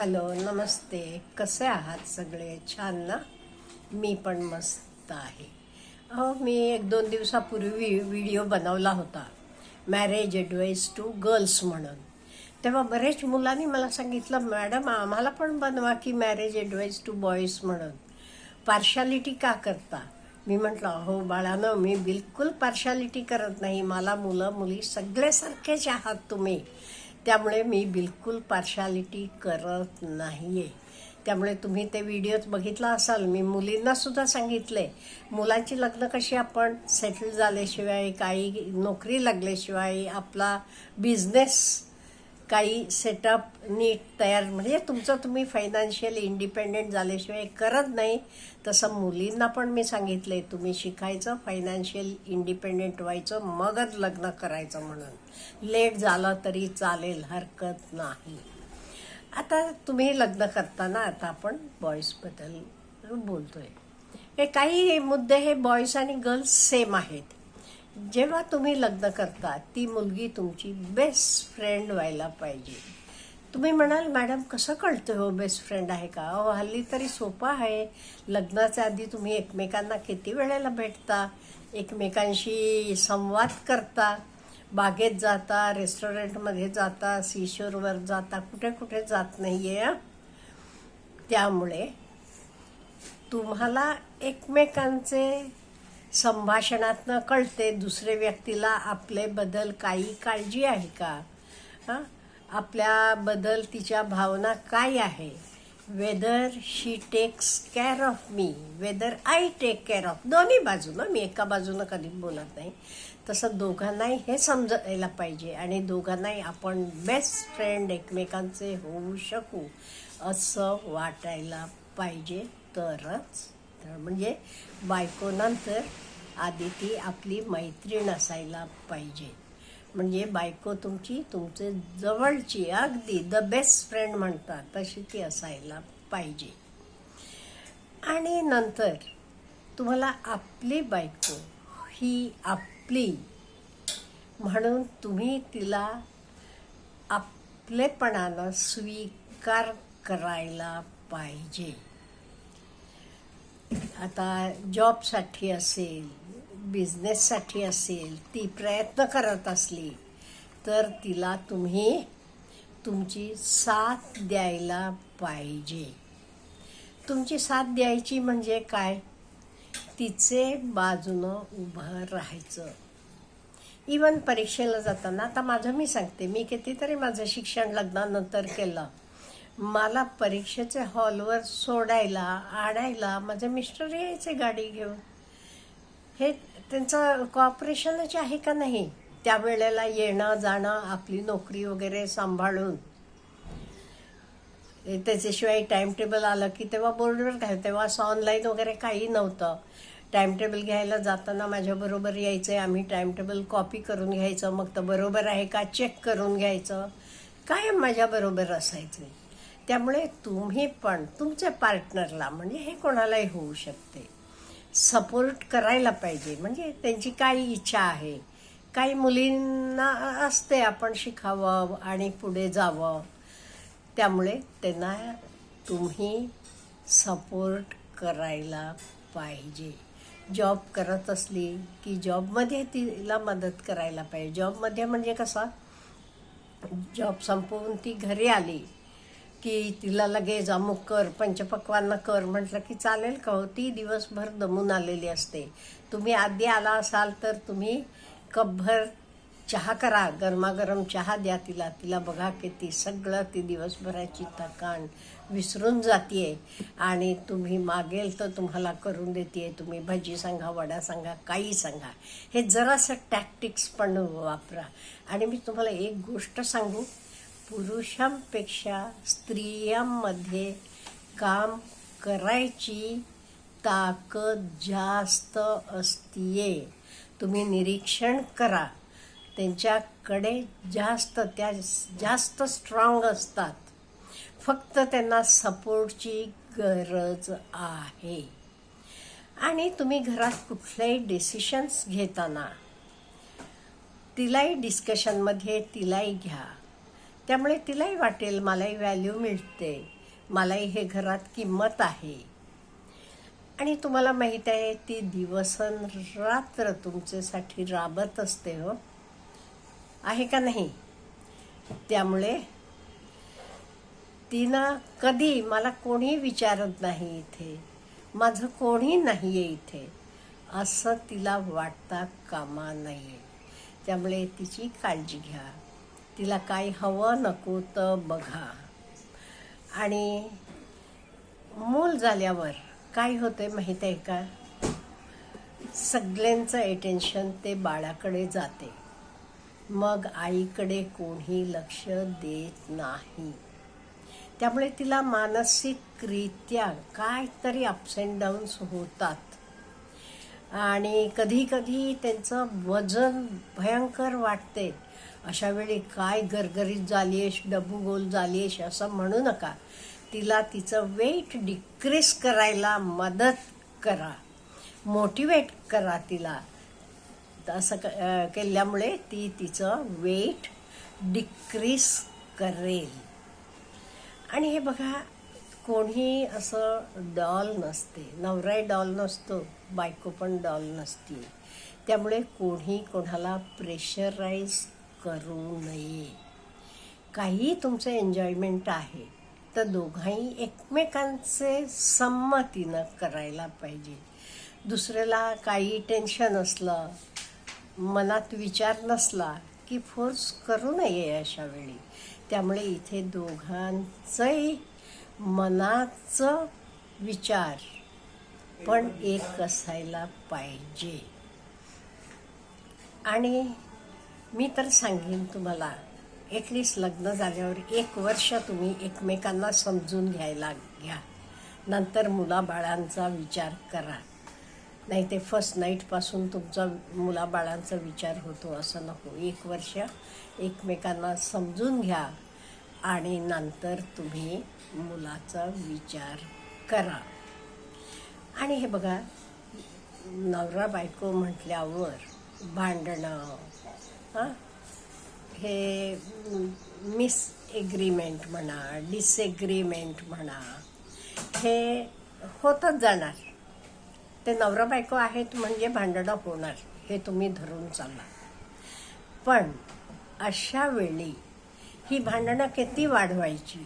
Hello नमस्ते. कसे आहात सगळे? छान ना? मी पण मस्त आहे. अहो मी एक दोन दिवसापूर्वी व्हिडिओ बनवला होता. मॅरेज ॲडवाईस टू गर्ल्स म्हणून. तेव्हा बरेच मुलांनी मला सांगितलं मॅडम आम्हाला पण बनवा की मॅरेज ॲडवाईस टू बॉईज म्हणून. पार्शालिटी का करता? मी म्हटलं अहो बाळानं मी बिलकुल पार्शालिटी करत नाही. मला मुलं मुली सगळ्यासारखेच आहात तुम्ही. त्यामुळे मी बिलकुल पार्शालिटी करत नाही आहे त्यामुळे तुम्ही ते व्हिडिओज बघितला असाल मी मुलींनासुद्धा सांगितले मुलांची लग्न कशी आपण सेटल झाल्याशिवाय काही नोकरी लागल्याशिवाय आपला बिझनेस काही सेटअप नीट तयार म्हणजे तुमचं तुम्ही फायनान्शियल इंडिपेंडेंट झाल्याशिवाय करत नाही. तसं मुलींना पण मी सांगितले तुम्ही शिकायचं फायनान्शियल इंडिपेंडेंट व्हायचं मगच लग्न करायचं म्हणून. लेट झालं तरी चालेल हरकत नाही. आता तुम्ही लग्न करताना आता आपण बॉईजबद्दल बोलतोय. हे काही मुद्दे हे बॉईज आणि गर्ल्स सेम आहेत. जेव्हा तुम्ही लग्न करता ती मुलगी तुमची बेस्ट फ्रेंड व्हायला पाहिजे. तुम्ही म्हणाल मॅडम कसं कळतं हो बेस्ट फ्रेंड आहे का? अहो हल्ली तरी सोपं आहे. लग्नाच्या आधी तुम्ही एकमेकांना किती वेळेला भेटता? एकमेकांशी संवाद करता? बागेत जाता रेस्टॉरंटमध्ये जाता सीशोरवर जाता कुठे कुठे जात नाही आहे त्यामुळे तुम्हाला एकमेकांचे संभाषणातनं कळते दुसऱ्या व्यक्तीला आपले बदल काही काळजी आहे का? हां? आपल्याबद्दल तिच्या भावना काय आहे? Whether she takes care of me whether I take care of दोन्ही बाजूनं मी एका बाजूनं कधी बोलत नाही. तसं दोघांनाही हे समजायला पाहिजे आणि दोघांनाही आपण बेस्ट फ्रेंड एकमेकांचे होऊ शकू असं वाटायला पाहिजे तरच. तर म्हणजे बायकोनंतर आधी ती आपली मैत्रीण असायला पाहिजे. म्हणजे बायको तुमची तुमचे जवळची अगदी द बेस्ट फ्रेंड म्हणतात तशी ती असायला पाहिजे. आणि नंतर तुम्हाला आपली बायको ही आपली म्हणून तुम्ही तिला आपलेपणानं स्वीकार करायला पाहिजे. आता जॉबसाठी असेल बिझनेससाठी असेल ती प्रयत्न करत असली तर तिला तुम्ही तुमची साथ द्यायला पाहिजे. तुमची साथ द्यायची म्हणजे काय? तिचे बाजूनं उभं राहायचं. इवन परीक्षेला जाताना आता माझं मी सांगते मी कितीतरी माझं शिक्षण लग्नानंतर केलं. मला परीक्षेचे हॉलवर सोडायला आणायला माझे मिस्टर यायचे गाडी घेऊन. हे त्यांचं कॉपरेशनच आहे का नाही? त्यावेळेला येणं जाणं आपली नोकरी वगैरे सांभाळून. त्याच्याशिवाय टाईमटेबल आलं की तेव्हा बोर्डवर घ्याय तेव्हा असं ऑनलाईन वगैरे काही नव्हतं. टाईमटेबल घ्यायला जाताना माझ्याबरोबर यायचं आहे आम्ही टाईमटेबल कॉपी करून घ्यायचं मग तर बरोबर आहे का? चेक करून घ्यायचं. कायम माझ्याबरोबर असायचं. त्यामुळे तुम्ही पण तुमच्या पार्टनरला म्हणजे हे कोणालाही होऊ शकते. सपोर्ट करायला पाहिजे. म्हणजे त्यांची काय इच्छा आहे. काही मुलींना असते आपण शिकावं आणि पुढे जावं. त्यामुळे त्यांना तुम्ही सपोर्ट करायला पाहिजे. जॉब करत असली की जॉबमध्ये तिला मदत करायला पाहिजे. जॉबमध्ये म्हणजे कसा? जॉब संपवून ती घरी आली. की तिला लगेच अमुक कर पंचपक्वांना कर म्हटलं की चालेल का हो? ती दिवसभर दमून आलेली असते. तुम्ही आधी आला असाल तर तुम्ही कपभर चहा करा गरमागरम चहा द्या तिला. तिला बघा की ती सगळं ती दिवसभराची थकान विसरून जाते आणि तुम्ही मागेल तर तुम्हाला करून देते तुम्ही भजी सांगा वडा सांगा काही सांगा. हे जरासं टॅक्टिक्स पण वापरा. आणि मी तुम्हाला एक गोष्ट सांगू. पुरुषांपेक्षा स्त्रियांमध्ये काम करायची ताकद जास्त असतीये. तुम्ही निरीक्षण करा. त्यांच्याकडे जास्त त्या जास्त स्ट्रॉंग असतात. फक्त त्यांना सपोर्टची गरज आहे. आणि तुम्ही घरात कुठलेही डिसिशन्स घेताना तिलाही डिस्कशनमध्ये तिलाही घ्या. त्यामुळे तिलाही वाटेल मलाही व्हॅल्यू मिळते. मलाही हे घरात किंमत आहे. आणि तुम्हाला माहीत आहे ती दिवसन रात्र तुमच्यासाठी राबत असते हो. आहे का नाही? त्यामुळे तिनं कधी मला कोणी विचारत नाही इथे. माझं कोणी नाही आहे इथे. असं तिला वाटता कामा नये. त्यामुळे तिची काळजी घ्या. तिला काय हवं नको तर बघा. आणि मूल झाल्यावर काय होते माहीत आहे का? सगळ्यांचं अटेन्शन ते बाळाकडे जाते. मग आईकडे कोणी लक्ष देत नाही. त्यामुळे तिला मानसिकरित्या काहीतरी अप्स अँड डाऊन्स होतात. आणि कधी कधी त्यांचं वजन भयंकर वाटते अशा वेळी काय गरगरीत झालीयस डबू गोल झालीयस असं म्हणू नका. तिला तिचं वेट डिक्रीज करायला मदत करा. मोटिवेट करा तिला. असं केल्यामुळे ती तिचं वेट डिक्रीज करेल. आणि हे बघा कोणी असं डॉल नसते. नवराही डॉल नसतो बायको पण डॉल नसते. त्यामुळे कोणी कोणाला प्रेशराईज करू नये. काही तुमचं एन्जॉयमेंट आहे तर दोघांही एकमेकांचे संमतीनं करायला पाहिजे. दुसऱ्याला काही टेन्शन असलं मनात विचार नसला की फोर्स करू नये अशा वेळी. त्यामुळे इथे दोघांचंही मनाचं विचार पण एक असायला पाहिजे. आणि मी तर सांगेन तुम्हाला ॲटलिस्ट लग्न झाल्यावर एक वर्ष तुम्ही एकमेकांना समजून घ्यायला घ्या. नंतर मुलाबाळांचा विचार करा. नाही ते फर्स्ट नाईटपासून तुमचा मुलाबाळांचा विचार होतो असं नको. एक वर्ष एकमेकांना समजून घ्या आणि नंतर तुम्ही मुलाचा विचार करा. आणि हे बघा नवरा बायको म्हटल्यावर भांडणं हां? हे मिस एग्रीमेंट म्हणा डिसएग्रीमेंट म्हणा हे होतच जाणार. ते नवरा बायको आहेत म्हणजे भांडणं होणार हे तुम्ही धरून चाला पण अशा वेळी ही भांडणं किती वाढवायची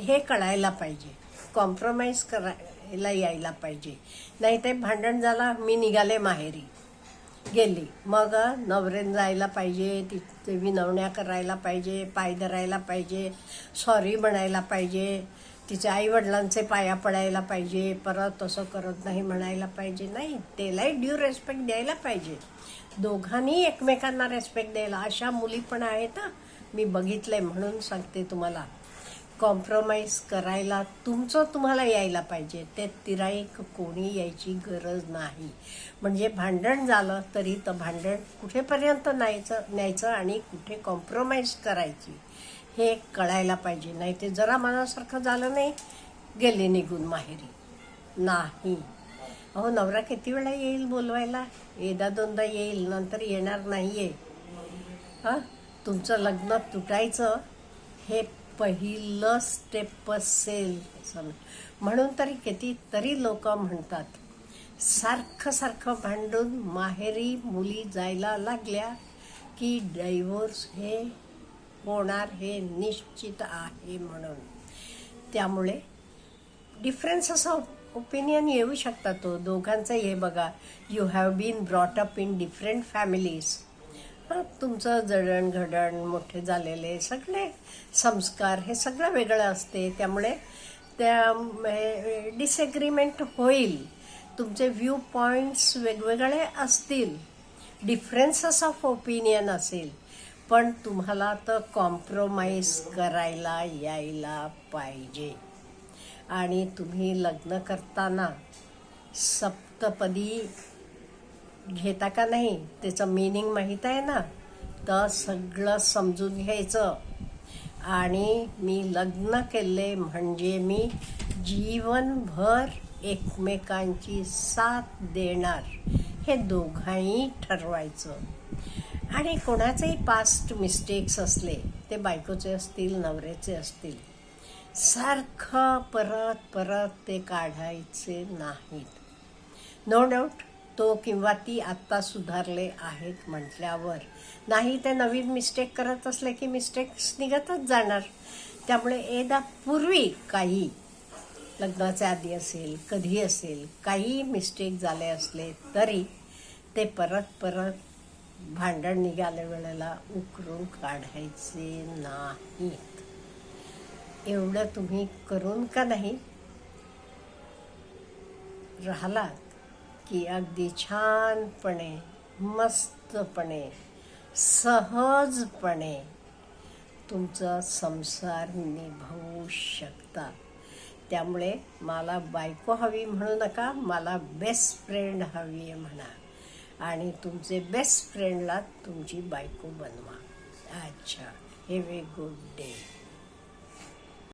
हे कळायला पाहिजे. कॉम्प्रोमाइज करायला यायला पाहिजे. नाही ते भांडण झाला मी निघाले माहेरी. गेली. मग नवरेन जायला पाहिजे तिथे विनवण्या करायला पाहिजे पाय धरायला पाहिजे सॉरी म्हणायला पाहिजे तिच्या आईवडिलांचे पाया पडायला पाहिजे परत तसं करत नाही म्हणायला पाहिजे. नाही त्यालाही ड्यू रेस्पेक्ट द्यायला पाहिजे. दोघांनी एकमेकांना रेस्पेक्ट द्यायला. अशा मुली पण आहेत हं. मी बघितलंय म्हणून सांगते तुम्हाला. कॉम्प्रोमाइज करायला तुमचं तुम्हाला यायला पाहिजे. ते तिराईक कोणी यायची गरज नाही. म्हणजे भांडण झालं तरी तर भांडण कुठेपर्यंत न्यायचं न्यायचं आणि कुठे कॉम्प्रोमाइज करायची हे कळायला पाहिजे. नाही ते जरा मनासारखं झालं नाही गेले निघून माहेरी. नाही. अहो नवरा किती वेळा येईल बोलवायला? एकदा दोनदा येईल नंतर येणार नाही आहे हां? तुमचं लग्न तुटायचं हे पहिलं स्टेप असेल. म्हणून तरी कितीतरी लोक म्हणतात सारखं सारखं भांडून माहेरी मुली जायला लागल्या की डायव्होर्स हे होणार हे निश्चित आहे म्हणून. त्यामुळे डिफरन्स असं ओपिनियन येऊ शकतात तो दोघांचं हे बघा. You have been brought up in different families हं, तुमचं जडणघडण मोठे झालेले सगळे संस्कार हे सगळं वेगळं असते. त्यामुळे त्या डिसएग्रीमेंट होईल. तुमचे व्ह्यू पॉईंट्स वेगवेगळे असतील. डिफरन्सेस ऑफ ओपिनियन असेल. पण तुम्हाला तर कॉम्प्रोमाइज करायला यायला पाहिजे. आणि तुम्ही लग्न करताना सप्तपदी घेता का नाही? त्याचं मिनिंग माहीत आहे ना? तर सगळं समजून घ्यायचं. आणि मी लग्न केले म्हणजे मी जीवनभर एकमेकांची साथ देणार. हे दोघांनी ठरवायचं. आणि कोणाचेही पास्ट मिस्टेक्स असले ते बायकोचे असतील नवऱ्याचे असतील सारखं परत परत ते काढायचे नाहीत. नो डाऊट तो किंवा ती आत्ता सुधारले आहेत म्हटल्यावर. नाही ते नवीन मिस्टेक करत असले की मिस्टेक्स निघतच जाणार. त्यामुळे एकदा पूर्वी काही लग्नाच्या आधी असेल कधी असेल काही मिस्टेक झाले असले तरी ते परत परत भांडण निघाल्या वेळेला उकरून काढायचे नाहीत. एवढं तुम्ही करून का नाही? राहिलात? की अगदी छानपणे मस्तपणे सहजपणे तुमचा संसार निभवू शकता. त्यामुळे मला बायको हवी म्हणू नका मला बेस्ट फ्रेंड हवी आहे म्हणा. आणि तुमचे बेस्ट फ्रेंडला तुमची बायको बनवा. अच्छा हॅव ए गुड डे